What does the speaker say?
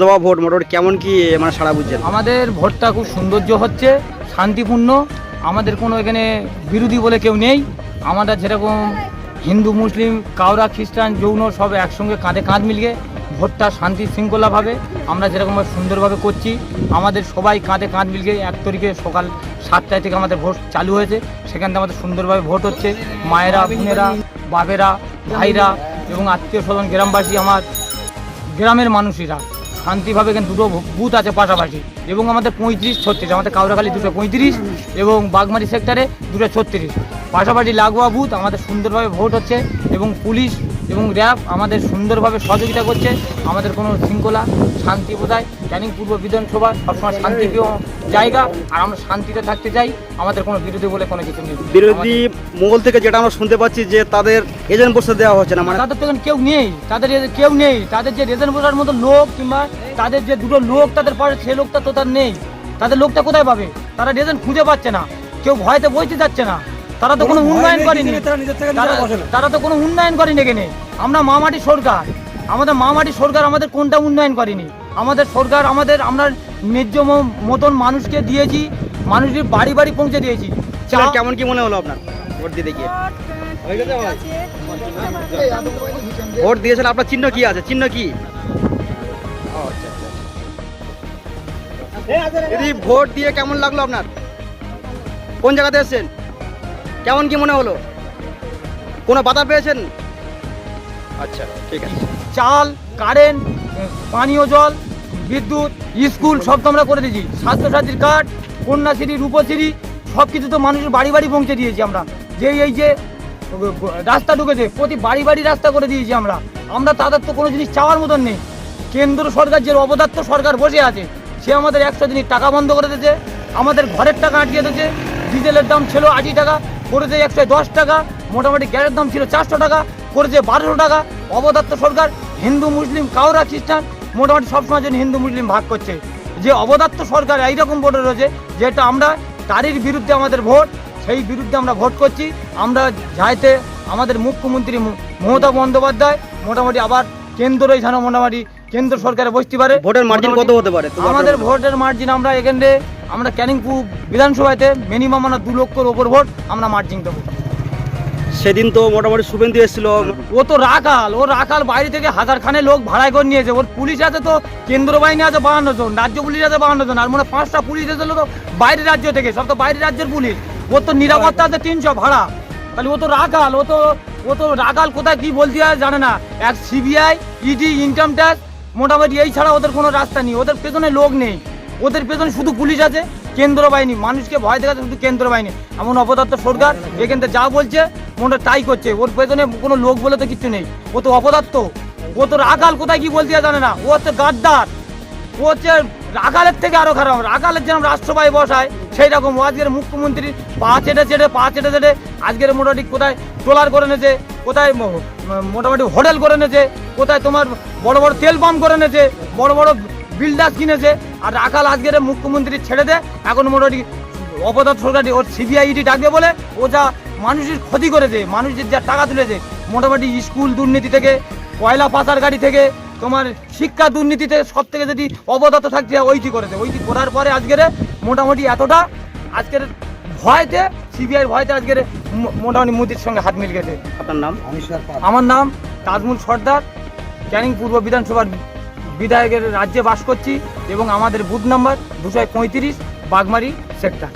দেওয়া ভোট মোটামুটি কেমন কি মানে সারা বুঝছেন? আমাদের ভোটটা খুব সৌন্দর্য হচ্ছে, শান্তিপূর্ণ। আমাদের কোনো এখানে বিরোধী বলে কেউ নেই। আমরা যেরকম হিন্দু, মুসলিম, কাউরা, খ্রিস্টান, যৌন সব একসঙ্গে কাঁধে কাঁধ মিলিয়ে ভোটটা শান্তি শৃঙ্খলাভাবে আমরা যেরকম সুন্দরভাবে করছি, আমাদের সবাই কাঁধে কাঁধ মিলিয়ে এক তারিখে সকাল সাতটায় থেকে আমাদের ভোট চালু হয়েছে। সেখান থেকে আমাদের সুন্দরভাবে ভোট হচ্ছে। মায়েরা, বোনেরা বাবেরা ভাইরা এবং আত্মীয় স্বজন, গ্রামবাসী, আমার গ্রামের মানুষেরা। শান্তিভাবে কিন্তু দুটো বুথ আছে পাশাপাশি। এবং আমাদের পঁয়ত্রিশ, ছত্রিশ, আমাদের কাউরাখালী দুটো পঁয়ত্রিশ এবং বাগমারি সেক্টরে দুটো ছত্রিশ। পাশাপাশি লাগোয়া বুথ আমাদের সুন্দরভাবে ভোট হচ্ছে এবং পুলিশ এবং র্যাব আমাদের সুন্দরভাবে সহযোগিতা করছে। আমাদের কোনো শৃঙ্খলা শান্তি বোধহয় ক্যানিং পূর্ব বিধানসভা সবসময় শান্তিপ্রিয় জায়গা। আর আমরা শান্তিতে থাকতে চাই। আমাদের কোনো বিরোধী বলে কোনো কিছু নেই। বিরোধী মঙ্গল থেকে যেটা আমরা শুনতে পাচ্ছি যে তাদের এজেন্ট বসে দেওয়া হচ্ছে না মানে তাদের তো কেউ নেই। তাদের কেউ নেই। তাদের যে রেজন বোঝার মতো লোক কিংবা তাদের যে দুটো লোক তাদের পারে সে লোকটা তো তার নেই। তাদের লোকটা কোথায় পাবে? তারা রেজন খুঁজে পাচ্ছে না। কেউ ভয়তে বইতে যাচ্ছে না। তারা তো কোনো উন্নয়ন করেনি। তারা- তারা তো কোনো উন্নয়ন করেনি এখানে। আমরা মামাটি সরকার। আমাদের মামাটি সরকার আমাদের কোনটা উন্নয়ন করেনি? আমাদের সরকার আমাদের আমরা ন্যায্য ম- মতন মানুষকে দিয়েছি মানুষের বাড়ি বাড়ি পৌঁছে দিয়েছি। কেমন কি মনে হলো আপনার? ভোট দিতে গিয়ে। ভোট দিয়েছেন আপনার চিহ্ন কি আছে? চিহ্ন কি? আচ্ছা, আচ্ছা। দিদি ভোট দিয়ে কেমন লাগল আপনার? কোন জায়গাতে এসেছেন? কেমন কি মনে হলো? কোনো বাধা পেয়েছেন? আচ্ছা ঠিক আছে। চাল, কারেন্ট, পানীয় জল, বিদ্যুৎ, স্কুল, সব তো আমরা করে দিয়েছি। স্বাস্থ্যসাথীর কার্ড, কন্যাশ্রী, রূপশ্রী সব কিছু তো মানুষের বাড়ি বাড়ি পৌঁছে দিয়েছি আমরা। যে এই যে, রাস্তা ঢুকেছে, প্রতি বাড়ি বাড়ি রাস্তা করে দিয়েছি আমরা। আমরা তাদের তো কোনো জিনিস চাওয়ার মতন নেই। কেন্দ্র সরকার যে অবদার্থ সরকার বসে আছে, সে আমাদের একশো দিনের টাকা বন্ধ করে দিয়েছে। আমাদের ঘরের টাকা আটকে দিয়েছে। ডিজেলের দাম ছিল আশি টাকা। করেছে একশো দশ টাকা মোটামুটি গ্যাসের দাম ছিল চারশো টাকা করেছে বারোশো টাকা। অবদার্থ সরকার হিন্দু মুসলিম কাউরা খ্রিস্টান মোটামুটি সবসময় জন্য হিন্দু মুসলিম ভাগ করছে। যে অবদার্থ সরকার এইরকম ভোটে রয়েছে যেটা আমরা তারই বিরুদ্ধে আমাদের ভোট সেই বিরুদ্ধে আমরা ভোট করছি। আমরা যাইতে আমাদের মুখ্যমন্ত্রী মমতা বন্দ্যোপাধ্যায় মোটামুটি আবার কেন্দ্র এখানে মোটামুটি কেন্দ্র সরকারে বসতে পারে। ভোটের মার্জিন কত হতে পারে? আমাদের ভোটের মার্জিন আমরা এখানে আমরা ক্যানিংপু বিধানসভাতে মিনিমাম আমরা দু লক্ষর ওপর ভোট আমরা মার্জিন দেবো। সেদিন তো মোটামুটি শুভেন্দু এসেছিল। ও তো রাখাল ও রাখাল বাইরে থেকে হাজার খানে লোক ভাড়ায় করে নিয়েছে। ওর পুলিশ আছে তো কেন্দ্র বাহিনী আছে বাহান্ন জন রাজ্য পুলিশ আছে বাহান্ন জন আর মনে পাঁচটা পুলিশ এসেছিল তো বাইরের রাজ্য থেকে সব তো বাইরের রাজ্যের পুলিশ। ওর তো নিরাপত্তা আছে তিনশো ভাড়া। তাহলে ও তো রাখাল ও তো ও তো রাখাল কোথায় কি বলতে হয় জানে না। এক সিবিআই ইডি ইনকাম ট্যাক্স মোটামুটি এই ছাড়া ওদের কোনো রাস্তা নেই। ওদের পেছনে লোক নেই। ওদের পেছনে শুধু পুলিশ আছে কেন্দ্র বাহিনী মানুষকে ভয় দেখাচ্ছে শুধু কেন্দ্র বাহিনী এমন অপদার্থ সরকার এখান থেকে যা বলছে মনে হয় তাই করছে। ওর পেছনে কোনো লোক বলে তো কিছু নেই। ও তো অপদার্থ। ও তো রাখাল কোথায় কি বলতে জানে না। ও হচ্ছে গাদ্দার। ও হচ্ছে রাখালের থেকে আরও খারাপ। রাখালের যেরকম রাষ্ট্রবাহী বসায় সেই রকম ও আজকের মুখ্যমন্ত্রী পা চেটে চেটে, পা চেটে চেটে আজকের মোটামুটি কোথায় ট্রলার করে নেছে কোথায় মোটামুটি হোটেল করে নেছে কোথায় তোমার বড় বড় তেল পাম্প করে নেছে বড় বড় বিল্ডার্স কিনেছে আর রাখাল আজকের মুখ্যমন্ত্রী ছেড়ে দে এখন মোটামুটি অপদার্থ সরকারি ওর সিবিআইডি ডাকবে বলে ও যা মানুষের ক্ষতি করেছে মানুষের যা টাকা তুলেছে মোটামুটি স্কুল দুর্নীতি থেকে কয়লা পাচার গাড়ি থেকে তোমার শিক্ষা দুর্নীতিতে সব থেকে যদি অবদাত থাকছে ওইটি করেছে? ওইটি করার পরে আজকের মোটামুটি এতটা আজকের ভয়তে সিবিআই ভয়তে আজকের মো- মোটামুটি মোদির সঙ্গে হাত মিল গেছে। আপনার নাম? আমার নাম তাজমুল সর্দার ক্যানিং পূর্ব বিধানসভার বিধায়কের রাজ্যে বাস করছি এবং আমাদের বুথ নাম্বার দুশো পঁয়ত্রিশ বাগমারি সেক্টর।